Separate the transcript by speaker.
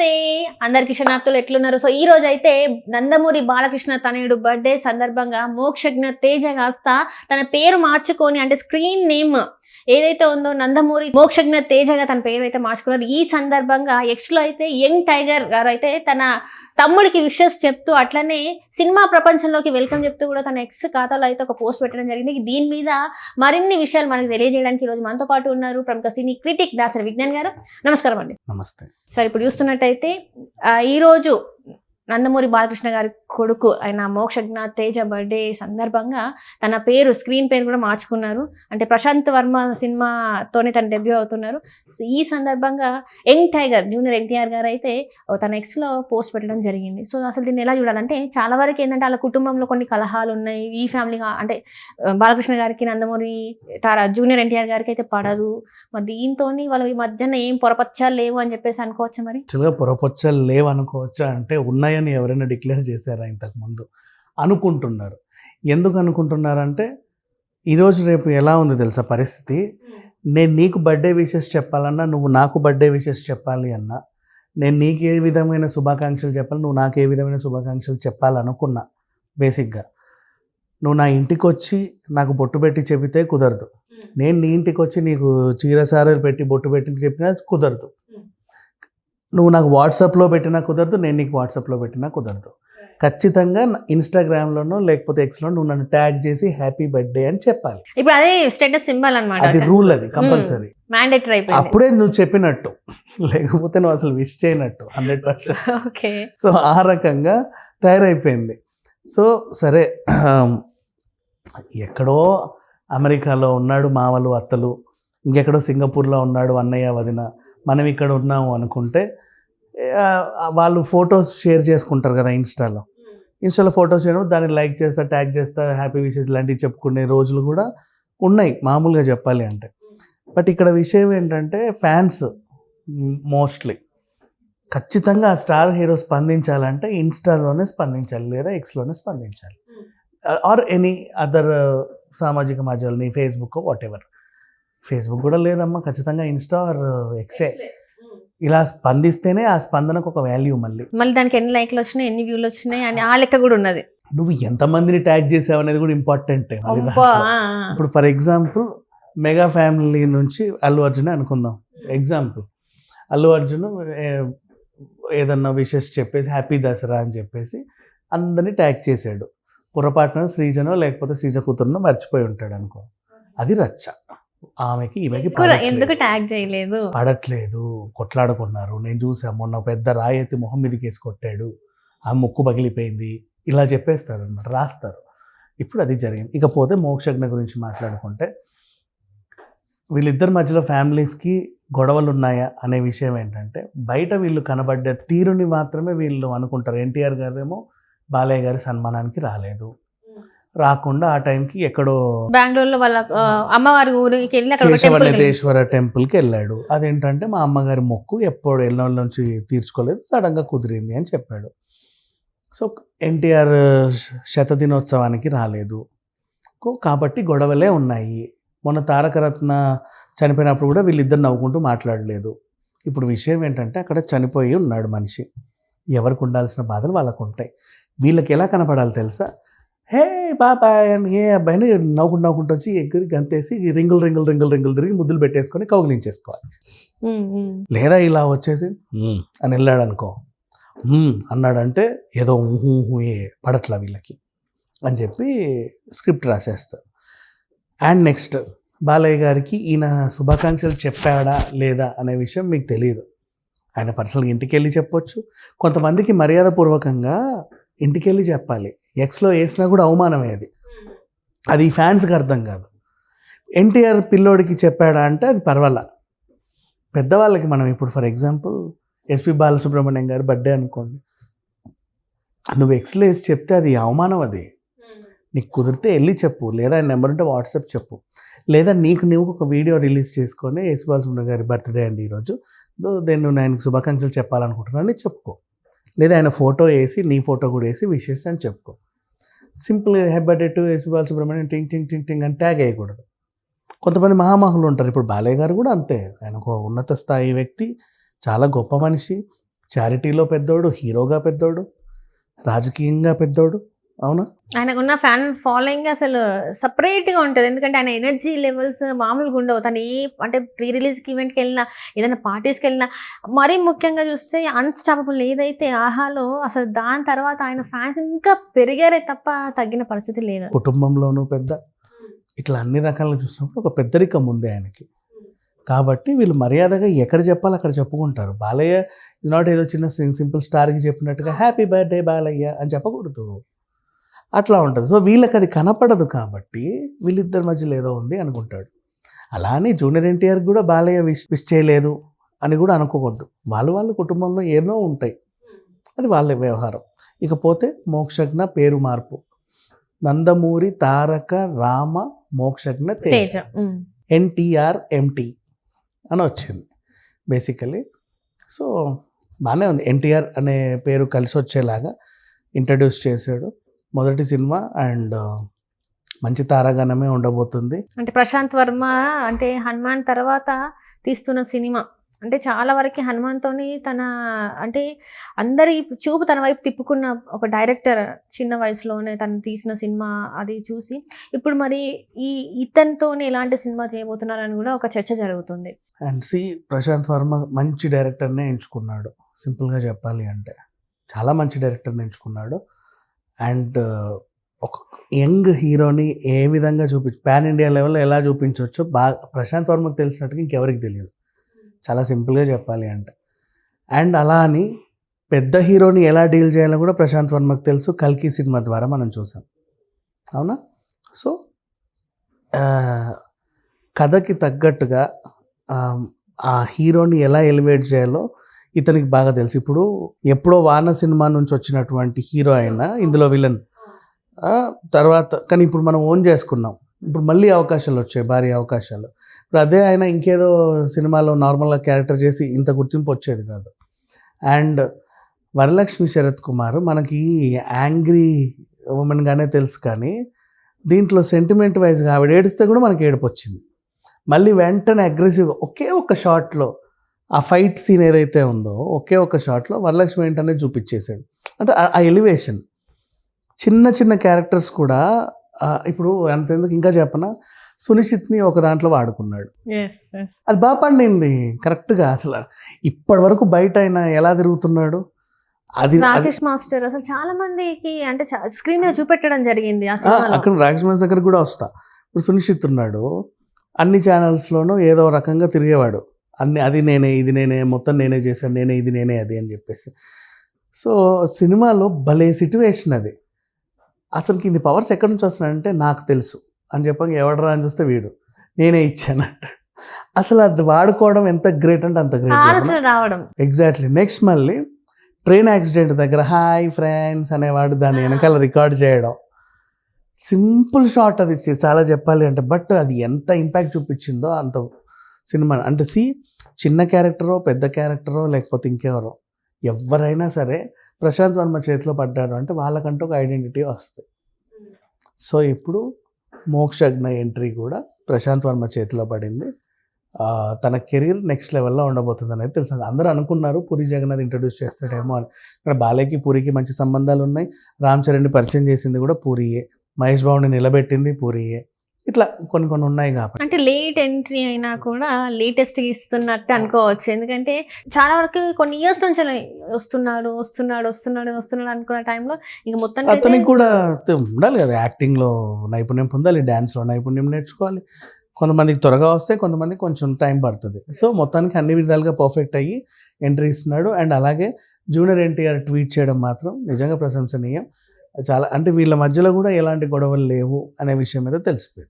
Speaker 1: నమస్తే. అందరికి క్షణార్థులు ఎట్లున్నారు? సో ఈ రోజు అయితే నందమూరి బాలకృష్ణ తనయుడు బర్త్డే సందర్భంగా మోక్షజ్ఞ తేజ కాస్త తన పేరు మార్చుకొని అంటే స్క్రీన్ నేమ్ ఏదైతే ఉందో నందమూరి మోక్షజ్ఞ తేజగా తన పేరు అయితే మార్చుకున్నారు. ఈ సందర్భంగా ఎక్స్లో అయితే యంగ్ టైగర్ గారు అయితే తన తమ్ముడికి విషెస్ చెప్తూ అట్లనే సినిమా ప్రపంచంలోకి వెల్కమ్ చెప్తూ కూడా తన ఎక్స్ ఖాతాలో అయితే ఒక పోస్ట్ పెట్టడం జరిగింది. దీని మీద మరిన్ని విషయాలు మనకు తెలియజేయడానికి ఈ రోజు మనతో పాటు ఉన్నారు ప్రముఖ సినీ క్రిటిక్ దాసరి విజ్ఞాన్ గారు. నమస్కారం అండి.
Speaker 2: నమస్తే.
Speaker 1: సరే ఇప్పుడు చూస్తున్నట్టయితే ఈరోజు నందమూరి బాలకృష్ణ గారి కొడుకు ఆయన మోక్షజ్ఞ తేజ బర్త్డే సందర్భంగా తన పేరు స్క్రీన్ పేరు కూడా మార్చుకున్నారు. అంటే ప్రశాంత్ వర్మ సినిమాతోనే తన డెబ్యూ అవుతున్నారు. సో ఈ సందర్భంగా యంగ్ టైగర్ జూనియర్ ఎన్టీఆర్ గారు అయితే తన ఎక్స్లో పోస్ట్ పెట్టడం జరిగింది. సో అసలు దీన్ని ఎలా చూడాలంటే చాలా వరకు ఏంటంటే వాళ్ళ కుటుంబంలో కొన్ని కలహాలు ఉన్నాయి. ఈ ఫ్యామిలీగా అంటే బాలకృష్ణ గారికి నందమూరి తార జూనియర్ ఎన్టీఆర్ గారికి అయితే పడదు. మరి దీంతో వాళ్ళు ఈ మధ్యన ఏం పొరపచ్చాలు లేవు అని చెప్పేసి అనుకోవచ్చా మరి?
Speaker 2: యాక్చువల్గా లేవు అనుకోవచ్చా అంటే ఉన్నాయని ఎవరైనా డిక్లేర్ చేశారా ఇంతకుముందు అనుకుంటున్నారు. ఎందుకు అనుకుంటున్నారంటే ఈరోజు రేపు ఎలా ఉంది తెలుసా పరిస్థితి? నేను నీకు బర్త్డే విషెస్ చెప్పాలన్నా నువ్వు నాకు బర్త్డే విషెస్ చెప్పాలి అన్నా నేను నీకు ఏ విధమైన శుభాకాంక్షలు చెప్పాలి నువ్వు నాకు ఏ విధమైన శుభాకాంక్షలు చెప్పాలనుకున్నా బేసిక్గా. నువ్వు నా ఇంటికి వచ్చి నాకు బొట్టు పెట్టి చెబితే కుదరదు. నేను నీ ఇంటికి వచ్చి నీకు చీరసారలు పెట్టి బొట్టు పెట్టి చెప్పినా కుదరదు. నువ్వు నాకు వాట్సాప్లో పెట్టినా కుదరదు నేను నీకు వాట్సాప్లో పెట్టినా కుదరదు. ఖచ్చితంగా ఇన్స్టాగ్రామ్లోనో లేకపోతే ఎక్స్లో నువ్వు నన్ను ట్యాగ్ చేసి హ్యాపీ బర్త్డే అని చెప్పాలి.
Speaker 1: ఇప్పుడు అదే స్టేటస్ సింబల్
Speaker 2: అది
Speaker 1: అనమాట
Speaker 2: రూల్ అది కంపల్సరీ
Speaker 1: మ్యాండేటరీ
Speaker 2: అప్పుడే నువ్వు చెప్పినట్టు. లేకపోతే నువ్వు అసలు విష్ చేయనట్టు హండ్రెడ్ పర్సెంట్
Speaker 1: ఓకే
Speaker 2: సో ఆ రకంగా తయారైపోయింది. సో సరే ఎక్కడో అమెరికాలో ఉన్నాడు మామలు అత్తలు ఇంకెక్కడో సింగపూర్లో ఉన్నాడు అన్నయ్య వదిన. మనం ఇక్కడ ఉన్నాము అనుకుంటే వాళ్ళు ఫొటోస్ షేర్ చేసుకుంటారు కదా ఇన్స్టాలో. ఇన్స్టాలో ఫొటోస్ చేయడం దాన్ని లైక్ చేస్తా ట్యాగ్ చేస్తా హ్యాపీ విషెస్ ఇలాంటివి చెప్పుకునే రోజులు కూడా ఉన్నాయి మామూలుగా చెప్పాలి అంటే. బట్ ఇక్కడ విషయం ఏంటంటే ఫ్యాన్స్ మోస్ట్లీ ఖచ్చితంగా ఆ స్టార్ హీరో స్పందించాలంటే ఇన్స్టాలోనే స్పందించాలి లేదా ఎక్స్లోనే స్పందించాలి. ఆర్ ఎనీ అదర్ సామాజిక మాధ్యమాలు నీ ఫేస్బుక్ వాట్ ఎవర్ ఫేస్బుక్ కూడా లేదమ్మా ఖచ్చితంగా ఇన్స్టా ఆర్ ఎక్సే. ఇలా స్పందిస్తేనే ఆ స్పందనకు ఒక వాల్యూ మళ్ళీ.
Speaker 1: మళ్ళీ దానికి ఎన్ని లైక్లు వచ్చినాయి ఎన్ని వ్యూలు వచ్చినాయి అని ఆ లెక్క కూడా ఉన్నది.
Speaker 2: నువ్వు ఎంతమందిని ట్యాగ్ చేసావు అనేది కూడా ఇంపార్టెంటే. ఇప్పుడు ఫర్ ఎగ్జాంపుల్ మెగా ఫ్యామిలీ నుంచి అల్లు అర్జున్ అనుకుందాం. ఎగ్జాంపుల్ అల్లు అర్జున్ ఏదన్నా విషెస్ చెప్పేసి హ్యాపీ దసరా అని చెప్పేసి అందరినీ ట్యాగ్ చేశాడు పొరపాటున శ్రీజనో లేకపోతే శ్రీజ కూతురునో మర్చిపోయి ఉంటాడు అనుకో. అది రచ్చ. ఆమెకి ఈమెకి
Speaker 1: ఎందుకు- ట్యాగ్ చేయలేదు?
Speaker 2: పడట్లేదు. కొట్లాడుకున్నారు. నేను చూసా మొన్న పెద్ద రాయి ఎత్తి మొహం మీదకి వేసి కొట్టాడు. ఆ ముక్కు పగిలిపోయింది. ఇలా చెప్పేస్తారు అనమాట రాస్తారు. ఇప్పుడు అది జరిగింది. ఇకపోతే మోక్షజ్ఞ గురించి మాట్లాడుకుంటే వీళ్ళిద్దరి మధ్యలో ఫ్యామిలీస్కి గొడవలు ఉన్నాయా అనే విషయం ఏంటంటే బయట వీళ్ళు కనబడ్డ తీరుని మాత్రమే వీళ్ళు అనుకుంటారు. ఎన్టీఆర్ గారేమో బాలయ్య గారి సన్మానానికి రాలేదు. రాకుండా ఆ టైంకి ఎక్కడో
Speaker 1: బెంగళూరులో వాళ్ళ అమ్మవారి ఊరికి వెళ్ళి అక్కడ ఒక temple కి వెళ్ళి-
Speaker 2: కేశవనదేశ్వర టెంపుల్కి వెళ్ళాడు. అదేంటంటే మా అమ్మగారి మొక్కు ఎప్పుడు ఎన్నోళ్ళ నుంచి తీర్చుకోలేదు సడన్గా కుదిరింది అని చెప్పాడు. సో ఎన్టీఆర్ శతదినోత్సవానికి రాలేదు. కాబట్టి గొడవలే ఉన్నాయి. మొన్న తారకరత్న చనిపోయినప్పుడు కూడా వీళ్ళిద్దరు నవ్వుకుంటూ మాట్లాడలేదు. ఇప్పుడు విషయం ఏంటంటే అక్కడ చనిపోయి ఉన్నాడు మనిషి. ఎవరికి ఉండాల్సిన బాధలు వాళ్ళకు ఉంటాయి వీళ్ళకి ఎలా కనపడాలి తెలుసా? హే బాబాయ్ అని ఏ అబ్బాయిని నవ్వుకుంటూ నవ్వుకుంటూ వచ్చి ఎగిరి గంతేసి రింగులు రింగులు రింగులు రింగులు తిరిగి ముద్దులు పెట్టేసుకొని కౌగిలించేసుకోవాలి. లేదా ఇలా వచ్చేసి అని వెళ్ళాడు అనుకో అన్నాడంటే ఏదో ఊహు పడట్లా వీళ్ళకి అని చెప్పి స్క్రిప్ట్ రాసేస్తారు. అండ్ నెక్స్ట్ బాలయ్య గారికి ఈయన శుభాకాంక్షలు చెప్పాడా లేదా అనే విషయం మీకు తెలియదు ఆయన పర్సనల్గా ఇంటికి వెళ్ళి చెప్పొచ్చు. కొంతమందికి మర్యాదపూర్వకంగా ఇంటికి వెళ్ళి చెప్పాలి. ఎక్స్లో వేసినా కూడా అవమానమే అది. అది ఫ్యాన్స్కి అర్థం కాదు. ఎన్టీఆర్ పిల్లోడికి చెప్పాడా అంటే అది పర్వాలా. పెద్దవాళ్ళకి మనం ఇప్పుడు ఫర్ ఎగ్జాంపుల్ ఎస్పి బాలసుబ్రహ్మణ్యం గారి బర్త్డే అనుకోండి. నువ్వు ఎక్స్లో వేసి చెప్తే అది అవమానం అది. నీకు కుదిరితే వెళ్ళి చెప్పు. లేదా ఆయన నెంబర్ ఉంటే వాట్సాప్ చెప్పు. లేదా నీకు నువ్వు ఒక వీడియో రిలీజ్ చేసుకొని ఎస్పి బాలసుబ్రహ్మణ్యం గారి బర్త్డే అండి ఈరోజు. దెన్ నువ్వు ఆయనకు శుభాకాంక్షలు చెప్పాలనుకుంటున్నాను అని చెప్పుకో. లేదా ఆయన ఫోటో వేసి నీ ఫోటో కూడా వేసి విషెస్ అని చెప్పుకో. Simple happy birthday to S P Balasubrahmanyam టింగ్ టింగ్ టింగ్ టింగ్ అని ట్యాగ్ వేయకూడదు. కొంతమంది మహామహులు ఉంటారు. ఇప్పుడు బాలయ్య గారు కూడా అంతే. ఆయన ఒక ఉన్నత స్థాయి వ్యక్తి చాలా గొప్ప మనిషి చారిటీలో పెద్దోడు హీరోగా పెద్దోడు రాజకీయంగా పెద్దోడు. అవునా?
Speaker 1: ఆయనకున్న ఫ్యాన్ ఫాలోయింగ్ అసలు సపరేట్గా ఉంటుంది. ఎందుకంటే ఆయన ఎనర్జీ లెవెల్స్ మామూలుగా ఉండవు. తను ఏ అంటే ప్రీ రిలీజ్కి ఈవెంట్కి వెళ్ళినా ఏదైనా పార్టీస్కి వెళ్ళినా మరీ ముఖ్యంగా చూస్తే అన్స్టాపబుల్ ఏదైతే ఆహాలో అసలు దాని తర్వాత ఆయన ఫ్యాన్స్ ఇంకా పెరిగారే తప్ప తగ్గిన పరిస్థితి లేదు.
Speaker 2: కుటుంబంలోనూ పెద్ద. ఇట్లా అన్ని రకాలుగా చూసినప్పుడు ఒక పెద్దరికం ఉంది ఆయనకి. కాబట్టి వీళ్ళు మర్యాదగా ఎక్కడ చెప్పాలి అక్కడ చెప్పుకుంటారు. బాలయ్య ఇస్ నాట్ ఏదో చిన్న సింపుల్ స్టార్కి చెప్పినట్టుగా హ్యాపీ బర్త్డే బాలయ్య అని చెప్పకూడదు. అట్లా ఉంటుంది. సో వీళ్ళకి అది కనపడదు కాబట్టి వీళ్ళిద్దరి మధ్యలో ఏదో ఉంది అనుకుంటాడు. అలా అని జూనియర్ ఎన్టీఆర్ కూడా బాలయ్య విష్ విష్ చేయలేదు అని కూడా అనుకోవద్దు. వాళ్ళు వాళ్ళ కుటుంబంలో ఎన్నో ఉంటాయి. అది వాళ్ళ వ్యవహారం. ఇకపోతే మోక్షజ్ఞ పేరు మార్పు. నందమూరి తారక రామ మోక్షజ్ఞ తేజ. ఎన్టీఆర్ ఎంటీ అని వచ్చింది. బేసికలీ సో బాగానే ఉంది. ఎన్టీఆర్ అనే పేరు కలిసి వచ్చేలాగా ఇంట్రడ్యూస్ చేశాడు. మొదటి సినిమా అండ్ మంచి తారాగణమే ఉండబోతుంది.
Speaker 1: అంటే ప్రశాంత్ వర్మ అంటే హనుమాన్ తర్వాత తీస్తున్న సినిమా. అంటే చాలా వరకు హనుమాన్తోని తన అంటే అందరి చూపు తన వైపు తిప్పుకున్న ఒక డైరెక్టర్ చిన్న వయసులోనే తను తీసిన సినిమా అది చూసి ఇప్పుడు మరి ఈ ఇతనితోని ఎలాంటి సినిమా చేయబోతున్నారని కూడా ఒక చర్చ జరుగుతుంది.
Speaker 2: అండ్ సి ప్రశాంత్ వర్మ మంచి డైరెక్టర్నే ఎంచుకున్నాడు. సింపుల్గా చెప్పాలి అంటే. చాలా మంచి డైరెక్టర్ని ఎంచుకున్నాడు. అండ్ ఒక యంగ్ హీరోని ఏ విధంగా చూపించు పాన్ ఇండియా లెవెల్లో ఎలా చూపించవచ్చో బాగా ప్రశాంత్ వర్మకు తెలిసినట్టుగా ఇంకెవరికి తెలియదు. చాలా సింపుల్గా చెప్పాలి అంటే. అండ్ అలా అని పెద్ద హీరోని ఎలా డీల్ చేయాలో కూడా ప్రశాంత్ వర్మకు తెలుసు. కల్కి సినిమా ద్వారా మనం చూసాం. అవునా? సో కథకి తగ్గట్టుగా ఆ హీరోని ఎలా ఎలివేట్ చేయాలో ఇతనికి బాగా తెలుసు. ఇప్పుడు ఎప్పుడో వాన సినిమా నుంచి వచ్చినటువంటి హీరో అయినా ఇందులో విలన్. తర్వాత కానీ ఇప్పుడు మనం ఓన్ చేసుకున్నాం. ఇప్పుడు మళ్ళీ అవకాశాలు వచ్చాయి భారీ అవకాశాలు. ఇప్పుడు అదే ఆయన ఇంకేదో సినిమాలో నార్మల్గా క్యారెక్టర్ చేసి ఇంత గుర్తింపు వచ్చేది కాదు. అండ్ వరలక్ష్మి శరత్ కుమార్ మనకి యాంగ్రీ ఉమెన్గానే తెలుసు కానీ దీంట్లో సెంటిమెంట్ వైజ్గా ఆవిడ ఏడిస్తే కూడా మనకి ఏడుపు వచ్చింది. మళ్ళీ వెంటనే అగ్రెసివ్గా ఒకే ఒక షాట్లో ఆ ఫైట్ సీన్ ఏదైతే ఉందో ఒకే ఒక షాట్లో వరలక్ష్మి ఏంటనే చూపించేశాడు. అంటే ఆ- ఎలివేషన్. చిన్న చిన్న క్యారెక్టర్స్ కూడా ఇప్పుడు అంతెందుకు ఇంకా చెప్పనా? సునిశ్చిత్ని ఒక దాంట్లో వాడుకున్నాడు. అది బాగా పండింది కరెక్ట్గా అసలు. ఇప్పటి వరకు బయట ఆయన ఎలా తిరుగుతున్నాడు? అది
Speaker 1: రాకేష్ మాస్టర్ అసలు చాలా మందికి అంటే స్క్రీన్ మీద చూపెట్టడం జరిగింది ఆ
Speaker 2: ఆ,
Speaker 1: సినిమాలో.
Speaker 2: అక్కడ రాకేష్ మాస్ దగ్గర కూడా వస్తా. ఇప్పుడు సునిశ్చిత్ ఉన్నాడు అన్ని ఛానల్స్లోనూ ఏదో రకంగా తిరిగేవాడు. అన్ని అది నేనే ఇది నేనే మొత్తం నేనే చేశాను నేనే ఇది నేనే అది అని చెప్పేసి. సో సినిమాలో భలే సిట్యువేషన్ అది. అసలుకి ఇన్ని పవర్స్ ఎక్కడి నుంచి వస్తున్నాయంటే నాకు తెలుసు. అని చెప్పంగా ఎవడరా అని చూస్తే వీడు. నేనే ఇచ్చాను. అసలు అది వాడుకోవడం ఎంత గ్రేట్ అంటే అంత గ్రేట్
Speaker 1: రావడం.
Speaker 2: ఎగ్జాక్ట్లీ నెక్స్ట్ మళ్ళీ ట్రైన్ యాక్సిడెంట్ దగ్గర హాయ్ ఫ్రెండ్స్ అనేవాడు దాన్ని వెనకాల రికార్డ్ చేయడం. సింపుల్ షాట్ అది చాలా చెప్పాలి అంటే బట్ అది ఎంత ఇంపాక్ట్ చూపించిందో అంత సినిమా. అంటే సి చిన్న క్యారెక్టరో పెద్ద క్యారెక్టరో లేకపోతే ఇంకెవరో. ఎవరైనా సరే ప్రశాంత్ వర్మ చేతిలో పడ్డాడు అంటే వాళ్ళకంటూ ఒక ఐడెంటిటీ వస్తుంది. సో ఇప్పుడు మోక్షజ్ఞ ఎంట్రీ కూడా ప్రశాంత్ వర్మ చేతిలో పడింది. తన కెరీర్ నెక్స్ట్ లెవెల్లో ఉండబోతుంది అనేది తెలుసు అందరూ అనుకున్నారు పూరి జగన్నాథ్ ఇంట్రడ్యూస్ చేస్తాడేమో అని. ఇక్కడ బాలయ్యకి పూరికి మంచి సంబంధాలు ఉన్నాయి రామ్ చరణ్ని పరిచయం చేసింది కూడా పూరియే. మహేష్ బాబుని నిలబెట్టింది పూరియే. ఇట్లా కొన్ని కొన్ని ఉన్నాయి కాబట్టి.
Speaker 1: అంటే లేట్ ఎంట్రీ అయినా కూడా లేటెస్ట్ ఇస్తున్నట్టు అనుకోవచ్చు. ఎందుకంటే చాలా వరకు కొన్ని ఇయర్స్ నుంచి వస్తున్నాడు వస్తున్నాడు వస్తున్నాడు వస్తున్నాడు అనుకున్న టైంలో ఇంక మొత్తం
Speaker 2: అతనికి కూడా ఉండాలి కదా యాక్టింగ్లో నైపుణ్యం పొందాలి డ్యాన్స్లో నైపుణ్యం నేర్చుకోవాలి. కొంతమందికి త్వరగా వస్తే కొంతమందికి కొంచెం టైం పడుతుంది. సో మొత్తానికి అన్ని విధాలుగా పర్ఫెక్ట్ అయ్యి ఎంట్రీ ఇస్తున్నాడు. అండ్ అలాగే జూనియర్ ఎన్టీఆర్ ట్వీట్ చేయడం మాత్రం నిజంగా ప్రశంసనీయం. చాలా అంటే వీళ్ళ మధ్యలో కూడా ఎలాంటి గొడవలు లేవు అనే విషయం మీద తెలిసిపోయింది.